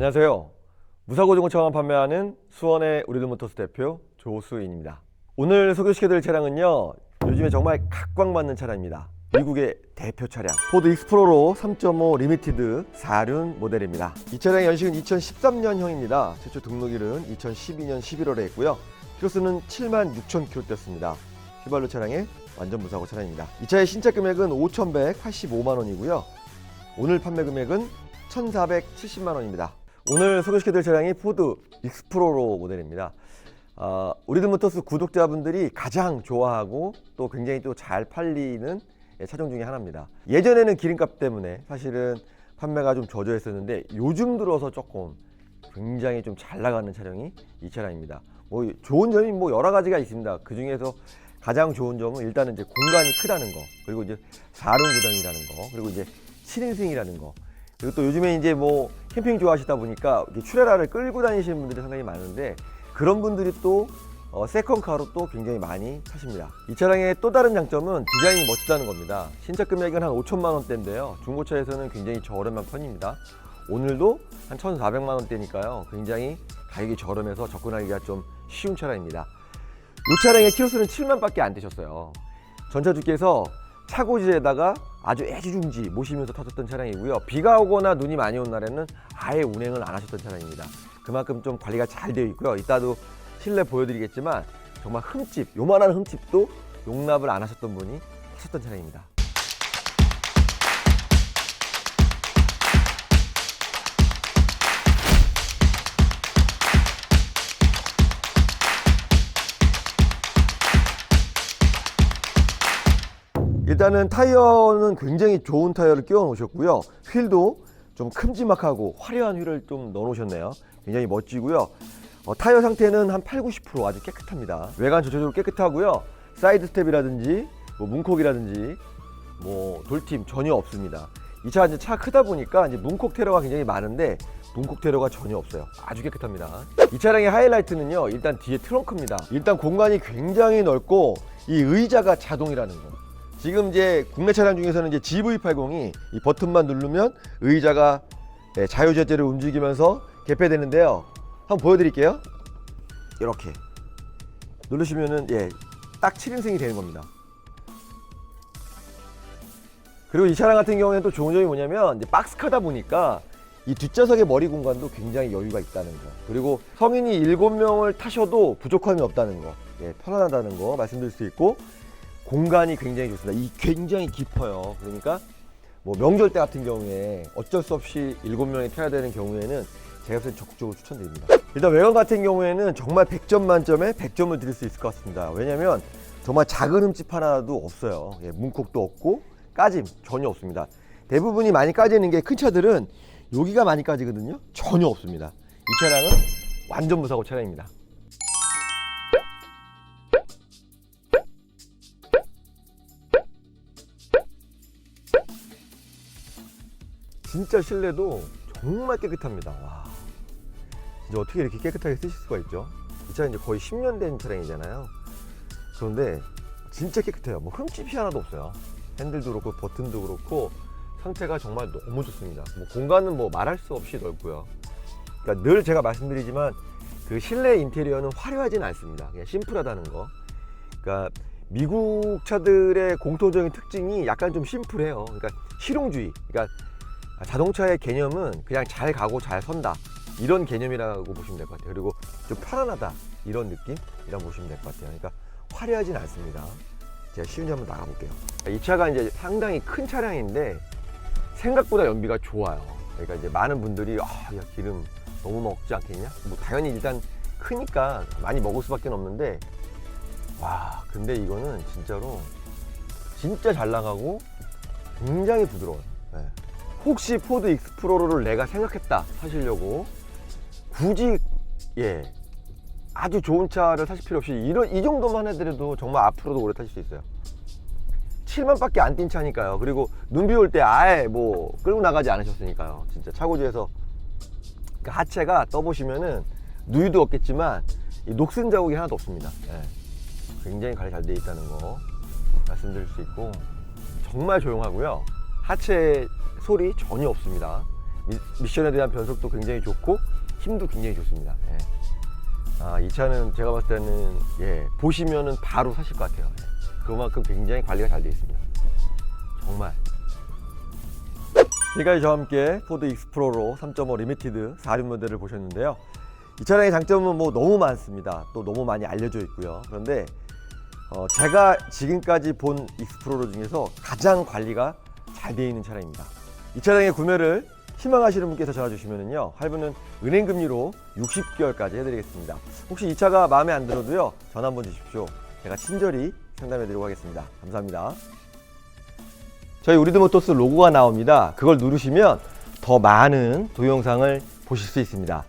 안녕하세요. 무사고 중고차만 판매하는 수원의 우리들모터스 대표 조수인입니다. 오늘 소개시켜드릴 차량은요. 요즘에 정말 각광받는 차량입니다. 미국의 대표 차량 포드 익스플로러 3.5 리미티드 4륜 모델입니다. 이 차량의 연식은 2013년형입니다. 최초 등록일은 2012년 11월에 했고요. 키로수는 7만 6천 킬로 뛰었습니다. 휘발유 차량의 완전 무사고 차량입니다. 이 차의 신차 금액은 5,185만 원이고요. 오늘 판매 금액은 1,470만 원입니다. 오늘 소개시켜드릴 차량이 포드 익스플로러 모델입니다. 어, 우리들 모터스 구독자분들이 가장 좋아하고 또 굉장히 또 잘 팔리는 차종 중에 하나입니다. 예전에는 기름값 때문에 사실은 판매가 좀 저조했었는데 요즘 들어서 조금 굉장히 좀 잘 나가는 차량이 이 차량입니다. 뭐 좋은 점이 뭐 여러 가지가 있습니다. 그 중에서 가장 좋은 점은 일단은 이제 공간이 크다는 거, 그리고 이제 4륜 구동이라는 거, 그리고 이제 7인승이라는 거. 그리고 또 요즘에 이제 뭐 캠핑 좋아하시다 보니까 출애라를 끌고 다니시는 분들이 상당히 많은데 그런 분들이 또 어, 세컨카로 또 굉장히 많이 타십니다. 이 차량의 또 다른 장점은 디자인이 멋지다는 겁니다. 신차 금액은 한 5천만 원대인데요. 중고차에서는 굉장히 저렴한 편입니다. 오늘도 한 1,400만 원대니까요. 굉장히 가격이 저렴해서 접근하기가 좀 쉬운 차량입니다. 이 차량의 키로수는 7만 밖에 안 되셨어요. 전차주께서 차고지에다가 아주 애지중지 모시면서 타셨던 차량이고요. 비가 오거나 눈이 많이 온 날에는 아예 운행을 안 하셨던 차량입니다. 그만큼 좀 관리가 잘 되어 있고요. 이따도 실내 보여드리겠지만 정말 흠집, 요만한 흠집도 용납을 안 하셨던 분이 타셨던 차량입니다. 일단은 타이어는 굉장히 좋은 타이어를 끼워 놓으셨고요. 휠도 좀 큼지막하고 화려한 휠을 좀 넣어 놓으셨네요. 굉장히 멋지고요. 어, 타이어 상태는 한 8, 90% 아주 깨끗합니다. 외관 전체적으로 깨끗하고요. 사이드 스텝이라든지 뭐 문콕이라든지 뭐 돌팀 전혀 없습니다. 이 차가 이제 차 크다 보니까 이제 문콕 테러가 굉장히 많은데 문콕 테러가 전혀 없어요. 아주 깨끗합니다. 이 차량의 하이라이트는요. 일단 뒤에 트렁크입니다. 일단 공간이 굉장히 넓고 이 의자가 자동이라는 거. 지금 이제 국내 차량 중에서는 이제 GV80이 이 버튼만 누르면 의자가 예, 자유자재로 움직이면서 개폐되는데요. 한번 보여드릴게요. 이렇게 누르시면은 예, 딱 7인승이 되는 겁니다. 그리고 이 차량 같은 경우에는 또 좋은 점이 뭐냐면 이제 박스카다 보니까 이 뒷좌석의 머리 공간도 굉장히 여유가 있다는 거. 그리고 성인이 7명을 타셔도 부족함이 없다는 거. 예, 편안하다는 거 말씀드릴 수 있고 공간이 굉장히 좋습니다. 이 굉장히 깊어요. 그러니까 뭐 명절 때 같은 경우에 어쩔 수 없이 7명이 타야 되는 경우에는 제가 볼때 적극적으로 추천드립니다. 일단 외관 같은 경우에는 정말 100점 만점에 100점을 드릴 수 있을 것 같습니다. 왜냐면 정말 작은 흠집 하나도 없어요. 예, 문콕도 없고 까짐 전혀 없습니다. 대부분이 많이 까지는 게 큰 차들은 여기가 많이 까지거든요. 전혀 없습니다. 이 차량은 완전 무사고 차량입니다. 진짜 실내도 정말 깨끗합니다. 와. 진짜 어떻게 이렇게 깨끗하게 쓰실 수가 있죠? 이 차는 이제 거의 10년 된 차량이잖아요. 그런데 진짜 깨끗해요. 뭐 흠집이 하나도 없어요. 핸들도 그렇고 버튼도 그렇고 상태가 정말 너무 좋습니다. 뭐 공간은 뭐 말할 수 없이 넓고요. 그러니까 늘 제가 말씀드리지만 그 실내 인테리어는 화려하진 않습니다. 그냥 심플하다는 거. 그러니까 미국 차들의 공통적인 특징이 약간 좀 심플해요. 그러니까 실용주의. 그러니까 자동차의 개념은 그냥 잘 가고 잘 선다. 이런 개념이라고 보시면 될 것 같아요. 그리고 좀 편안하다. 이런 느낌이라고 보시면 될 것 같아요. 그러니까 화려하진 않습니다. 제가 시운전 한번 나가볼게요. 이 차가 이제 상당히 큰 차량인데 생각보다 연비가 좋아요. 그러니까 이제 많은 분들이 아, 야, 기름 너무 먹지 않겠냐? 뭐 당연히 일단 크니까 많이 먹을 수밖에 없는데 와, 근데 이거는 진짜로 진짜 잘 나가고 굉장히 부드러워요. 네. 혹시 포드 익스플로러를 내가 생각했다 하시려고 굳이 예 아주 좋은 차를 사실 필요 없이 이런 이 정도만 해드려도 정말 앞으로도 오래 타실 수 있어요. 7만밖에 안 뛴 차니까요. 그리고 눈비 올 때 아예 뭐 끌고 나가지 않으셨으니까요. 진짜 차고지에서 그 하체가 떠보시면은 누유도 없겠지만 이 녹슨 자국이 하나도 없습니다. 예. 굉장히 관리 잘 돼 있다는 거 말씀드릴 수 있고 정말 조용하고요. 하체 소리 전혀 없습니다. 미, 미션에 대한 변속도 굉장히 좋고 힘도 굉장히 좋습니다. 예. 아, 이 차는 제가 봤을 때는 예, 보시면은 바로 사실 것 같아요. 예. 그만큼 굉장히 관리가 잘 되어 있습니다. 정말. 지금까지 저와 함께 포드 익스프로로 3.5 리미티드 4륜 모델을 보셨는데요. 이 차량의 장점은 뭐 너무 많습니다. 또 너무 많이 알려져 있고요. 그런데 어, 제가 지금까지 본 익스프로로 중에서 가장 관리가 잘 되어 있는 차량입니다. 이 차량의 구매를 희망하시는 분께서 전화 주시면은요 할부는 은행 금리로 60개월까지 해드리겠습니다. 혹시 이 차가 마음에 안 들어도요 전화 한번 주십시오. 제가 친절히 상담해드리고 하겠습니다. 감사합니다. 저희 우리드모토스 로고가 나옵니다. 그걸 누르시면 더 많은 동영상을 보실 수 있습니다.